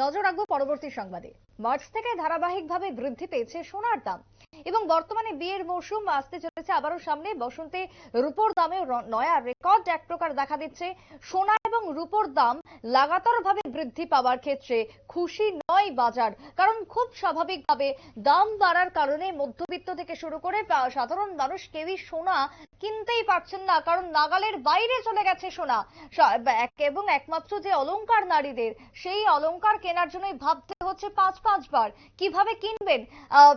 নজর রাখব পরবর্তী সংবাদে। মার্চ থেকে ধারাবাহিকভাবে বৃদ্ধি পেয়েছে সোনার দাম। এবং বর্তমানে বিয়ের মৌসুম আসতে চলেছে আবারও সামনে। বসন্তে রূপোর দামে নয়া রেকর্ড এক প্রকার দেখা দিচ্ছে। সোনা এবং রূপোর দাম লাগাতারভাবে বৃদ্ধি পাওয়ার ক্ষেত্রে খুশি নয় বাজার, কারণ খুব স্বাভাবিকভাবে দাম বাড়ার কারণে মধ্যবিত্ত থেকে শুরু করে সাধারণ মানুষ কেউই সোনা কিনতেই পারছেন না, কারণ নাগালের বাইরে চলে গেছে সোনা। এবং একমাত্র যে অলংকার নারীদের, সেই অলংকার কেনার জন্যই ভাবতে হচ্ছে পাঁচ পাঁচবার। কীভাবে কিনবেন?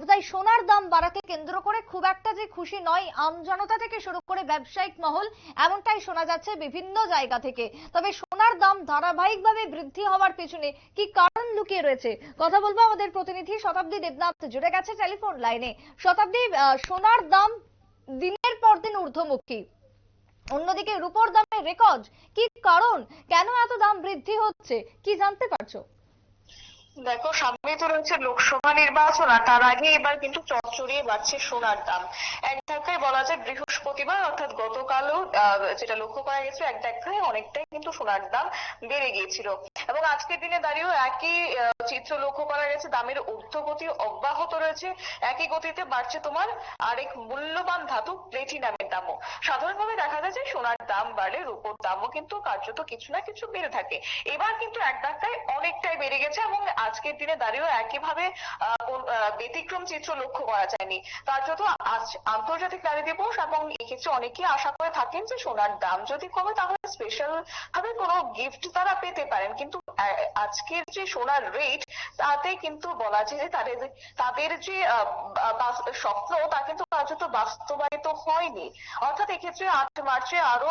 তাই সোনার দাম বাড়াকে কেন্দ্র করে খুব একটা যে খুশি নয় আমজনতা থেকে শুরু করে ব্যবসায়িক মহল, এমনটাই শোনা যাচ্ছে বিভিন্ন জায়গা থেকে। তবে সোনার দাম ধারাবাহিকভাবে বৃদ্ধি হওয়ার পেছনে কি কারণ লুকিয়ে রয়েছে? কথা বলব আমাদের প্রতিনিধি শতাব্দী দেবনাথ। জুড়ে গেছে টেলিফোন লাইনে। শতাব্দী সোনার দাম দিনের পর দিন ঊর্ধ্বমুখী। অন্যদিকে রূপোর দামের রেকর্ড কি কারণ? কেন এত দাম বৃদ্ধি হচ্ছে? কি জানতে পারছ? দেখো সামনেই তো রয়েছে লোকসভা নির্বাচন আর তার আগে এবার কিন্তু চচ্চড়িয়ে বাড়ছে সোনার দাম। এক বলা যায় বৃহস্পতিবার, অর্থাৎ গতকালও যেটা লক্ষ্য করা গেছে, এক ধাক্কায় অনেকটাই কিন্তু সোনার দাম বেড়ে গিয়েছিল। এবং আজকের দিনে দাঁড়িয়েও একই চিত্র লক্ষ্য করা গেছে, দামের ঊর্ধ্বগতি অব্যাহত রয়েছে। একই গতিতে বাড়ছে তোমার আরেক মূল্যবান ধাতু, প্লেটিনামের দামও। সাধারণভাবে দেখা যায় যে সোনার দাম বাড়লে রূপোর দামও কিন্তু কার্যত কিছু না কিছু বেড়ে থাকে। এবার কিন্তু এক ধাক্কায় অনেকটাই বেড়ে গেছে এবং আজকের দিনে দাঁড়িয়েও একইভাবে ব্যতিক্রম চিত্র লক্ষ্য করা যায়নি কার্যত আজ আন্তর্জাতিক নারী দিবস এবং এক্ষেত্রে অনেকেই আশা করে থাকেন যে সোনার দাম যদি কমে, তাহলে স্পেশাল ভাবে কোনো গিফট তারা পেতে পারেন। কিন্তু আজকের যে সোনার রেট তাতে কিন্তু বলা যায় যে তাদের তাদের যে স্বপ্ন, তা কিন্তু কার্যত বাস্তবায়িত হয়নি। অর্থাৎ এক্ষেত্রে আট মার্চে আরও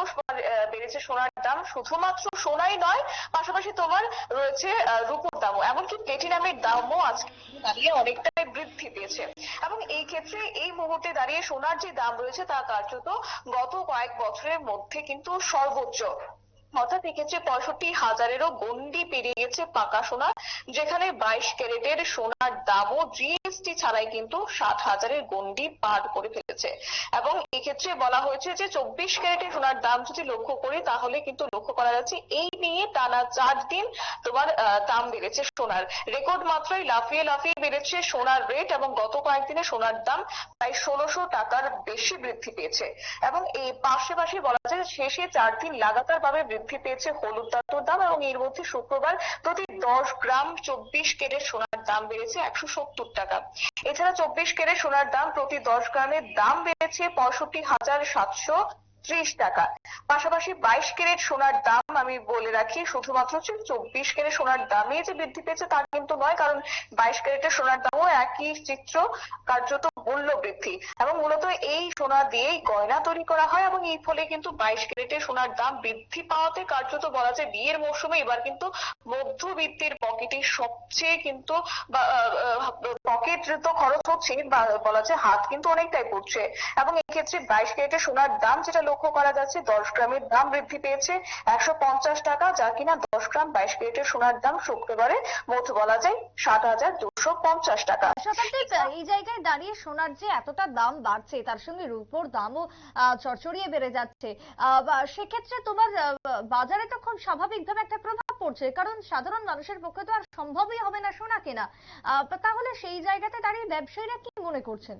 বেড়েছে সোনার দাম। শুধুমাত্র সোনাই নয়, পাশাপাশি তোমার রয়েছে রূপোর দামও। এমনকি প্লেটিনামের দামও আজকে দাঁড়িয়ে অনেকটাই বৃদ্ধি পেয়েছে। এবং এই ক্ষেত্রে এই মুহূর্তে দাঁড়িয়ে সোনার যে দাম রয়েছে তা কার্যত গত কয়েক বছরের মধ্যে কিন্তু সর্বোচ্চ। অর্থাৎ এক্ষেত্রে পঁয়ষট্টি হাজারেরও গন্ডি পেরিয়ে গেছে পাকা সোনা, যেখানে বাইশ ক্যারেটের সোনার দামও জিএসটি ছাড়াই কিন্তু ষাট হাজারের গন্ডি পার করে ফেলেছে। এবং এক্ষেত্রে বলা হয়েছে যে চব্বিশ ক্যারেটের সোনার দাম যদি লক্ষ্য করি, তাহলে কিন্তু লক্ষ্য করা যাচ্ছে এই নিয়ে টানা চার দিন তোমার দাম বেড়েছে সোনার। রেকর্ড মাত্রায় লাফিয়ে লাফিয়ে বেড়েছে সোনার রেট এবং গত কয়েকদিনে সোনার দাম প্রায় ষোলোশো টাকার বেশি বৃদ্ধি পেয়েছে। এবং এই পাশে পাশে বলা যায় শেষে চার দিন লাগাতার ভাবে বৃদ্ধি পেয়েছে হলুদ ধাতুর দাম এবং এর মধ্যে শুক্রবার প্রতি দশ গ্রাম চব্বিশ কেরেট সোনার দাম বেড়েছে একশো সত্তর টাকা। এছাড়া চব্বিশ কেরেট সোনার দাম প্রতি দশ গ্রামের দাম বেড়েছে পঁয়ষট্টি হাজার সাতশো ত্রিশ টাকা। পাশাপাশি বাইশ ক্যারেট সোনার দাম আমি বলে রাখি, শুধুমাত্র হচ্ছে চব্বিশ ক্যারেট সোনার দামে যে বৃদ্ধি পেয়েছে তা কিন্তু নয়, কারণ বাইশ ক্যারেটের সোনার দামও একই চিত্র কার্যত মূল্য বৃদ্ধি। এবং মূলত এই সোনা দিয়েই গয়না তৈরি করা হয় এবং এই ফলে কিন্তু বাইশ ক্যারেটের সোনার দাম বৃদ্ধি পাওয়াতে কার্যত বলা যায় বিয়ের মৌসুমে এবার কিন্তু মধ্যবিত্তের পকেটে সবচেয়ে কিন্তু পকেট তো খরচ হচ্ছে বলা যায় হাত কিন্তু অনেকটাই পড়ছে। এবং এক্ষেত্রে বাইশ ক্যারেটের সোনার দাম যেটা লক্ষ্য করা যাচ্ছে, দশ গ্রামের দাম বৃদ্ধি পেয়েছে একশো পঞ্চাশ টাকা, যা কিনা দশ গ্রাম বাইশ ক্যারেটের সোনার দাম শুক্রবারে মধ্য বলা যায় ষাট হাজার দুশো পঞ্চাশ টাকা। এই জায়গায় দাঁড়িয়ে সোনার যে এতটা দাম বাড়ছে, তার সঙ্গে রূপোর দামও চড়চড়িয়ে বেড়ে যাচ্ছে। সেক্ষেত্রে তোমার বাজারে তো খুব স্বাভাবিকভাবে একটা প্রভাব পড়ছে, কারণ সাধারণ মানুষের পক্ষে তো আর সম্ভবই হবে না সোনা কেনা। তাহলে সেই জায়গাতে দাঁড়িয়ে ব্যবসায়ীরা কি মনে করছেন?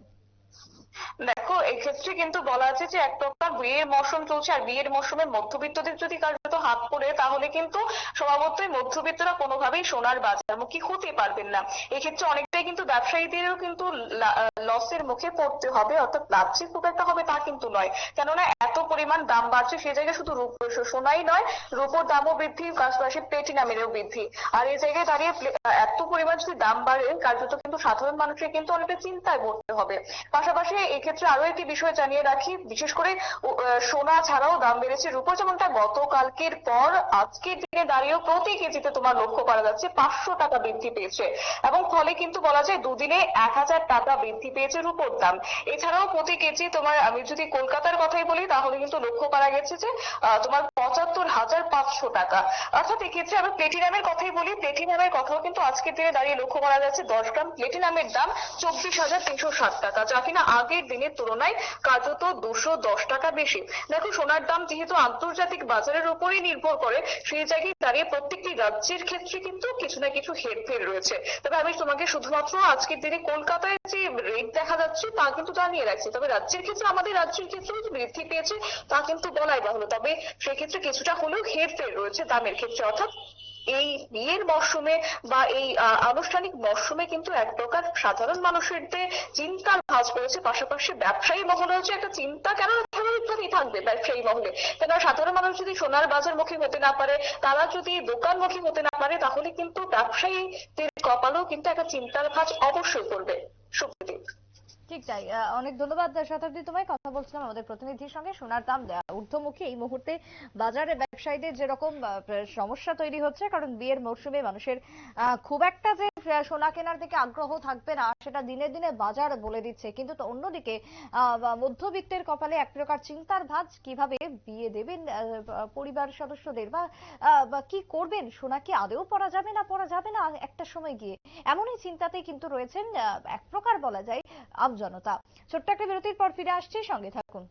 দেখো, এক্ষেত্রে কিন্তু বলা আছে যে এক প্রকার বিয়ের মৌসুম চলছে, আর বিয়ের মৌসুমে মধ্যবিত্তদের যদি কার্যত হাত পড়ে, তাহলে কিন্তু স্বভাবতই মধ্যবিত্তরা কোনোভাবেই সোনার বাজার মুখী হতে পারবেন না। এক্ষেত্রে অনেকটাই কিন্তু ব্যবসায়ীদেরও কিন্তু লসের মুখে পড়তে হবে, অর্থাৎ লাভ যে খুব একটা হবে তা কিন্তু নয়। কেননা এত পরিমাণ দাম বাড়ছে, সে জায়গায় শুধু রূপ সোনাই নয়, রূপোর দামও বৃদ্ধি, পাশাপাশি প্লেটিনামেরও বৃদ্ধি। আর এই জায়গায় দাঁড়িয়ে এত পরিমাণ যদি দাম বাড়ে, কার্যত কিন্তু সাধারণ মানুষের কিন্তু অনেকটা চিন্তায় পড়তে হবে। পাশাপাশি এক্ষেত্রে আরও একটি বিষয় জানিয়ে রাখি, বিশেষ করে সোনা ছাড়াও দাম বেড়েছে রূপোর যেমনটা গতকালকের পর আজকের দিনে দাঁড়িয়েও প্রতি কেজিতে তোমার লক্ষ্য করা যাচ্ছে পাঁচশো টাকা বৃদ্ধি পেয়েছে। এবং ফলে কিন্তু বলা যায় দুদিনে এক হাজার টাকা বৃদ্ধি পেয়েছে রূপোর দাম। এছাড়াও প্রতি কেজি তোমার, আমি যদি কলকাতার কথাই বলি, তাহলে কিন্তু লক্ষ্য করা গেছে যে তোমার পঁচাত্তর হাজার পাঁচশো টাকা। অর্থাৎ এক্ষেত্রে আমি প্লেটিনামের কথাই বলি প্লেটিনামের কথাও কিন্তু আজকের দিনে দাঁড়িয়ে লক্ষ্য করা যাচ্ছে দশ গ্রাম প্লেটিনামের দাম চব্বিশ হাজার তিনশো ষাট টাকা, যা কিনা আগের দিনের তুলনায় কার্যত দুশো দশ টাকা বেশি। দেখো, সোনার দাম যেহেতু আন্তর্জাতিক বাজারের উপরেই নির্ভর করে, সেই জায়গায় দাঁড়িয়ে প্রত্যেকটি রাজ্যের ক্ষেত্রে কিন্তু কিছু না কিছু হেরফের রয়েছে। তবে আমি তোমাকে শুধুমাত্র আজকের দিনে কলকাতায় যে রেট দেখা যাচ্ছে তা কিন্তু জানিয়ে রাখছি। তবে রাজ্যের ক্ষেত্রে, আমাদের রাজ্যের ক্ষেত্রেও যে বৃদ্ধি পেয়েছে তা কিন্তু বলাই বাহুল্য। তবে সেক্ষেত্রে কিছুটা হলেও হেরফের রয়েছে দামের ক্ষেত্রে, অর্থাৎ এই বিয়ের মরশুমে বা এই আনুষ্ঠানিক মরশুমে কিন্তু এক প্রকার সাধারণ মানুষের যে চিন্তার ভাঁজ পড়েছে পাশাপাশি ব্যবসায়ী মহলে হচ্ছে একটা চিন্তা, কেন স্বাভাবিকভাবেই থাকবে ব্যবসায়ী মহলে? কেন সাধারণ মানুষ যদি সোনার বাজারমুখী হতে না পারে, তারা যদি দোকানমুখী হতে না পারে, তাহলে কিন্তু ব্যবসায়ীদের কপালেও কিন্তু একটা চিন্তার ভাঁজ অবশ্যই পড়বে। সুপ্রদীপ। ঠিক তাই। অনেক ধন্যবাদ শতাব্দী তোমায় কথা বলছিলাম আমাদের প্রতিনিধির সঙ্গে। সোনার দাম ঊর্ধ্বমুখী এই মুহূর্তে বাজারে ব্যবসায়ীদের যেরকম সমস্যা তৈরি হচ্ছে, কারণ বিয়ের মরশুমে মানুষের খুব একটা যে সোনা কেনার দিকে আগ্রহ থাকবে না, সেটা দিনে দিনে বাজার বলে দিচ্ছে। কিন্তু অন্যদিকে মধ্যবিত্তের কপালে এক প্রকার চিন্তার ভাঁজ, কীভাবে বিয়ে দেবেন পরিবার সদস্যদের, বা কি করবেন, সোনা কি আদেও পরা যাবে না, পরা যাবে না, একটা সময় গিয়ে। এমনই চিন্তাতেই কিন্তু রয়েছেন এক প্রকার বলা যায়, আমজনতা। ছোট্ট একটা বিরতির পর ফিরে আসছি, সঙ্গে থাকুন।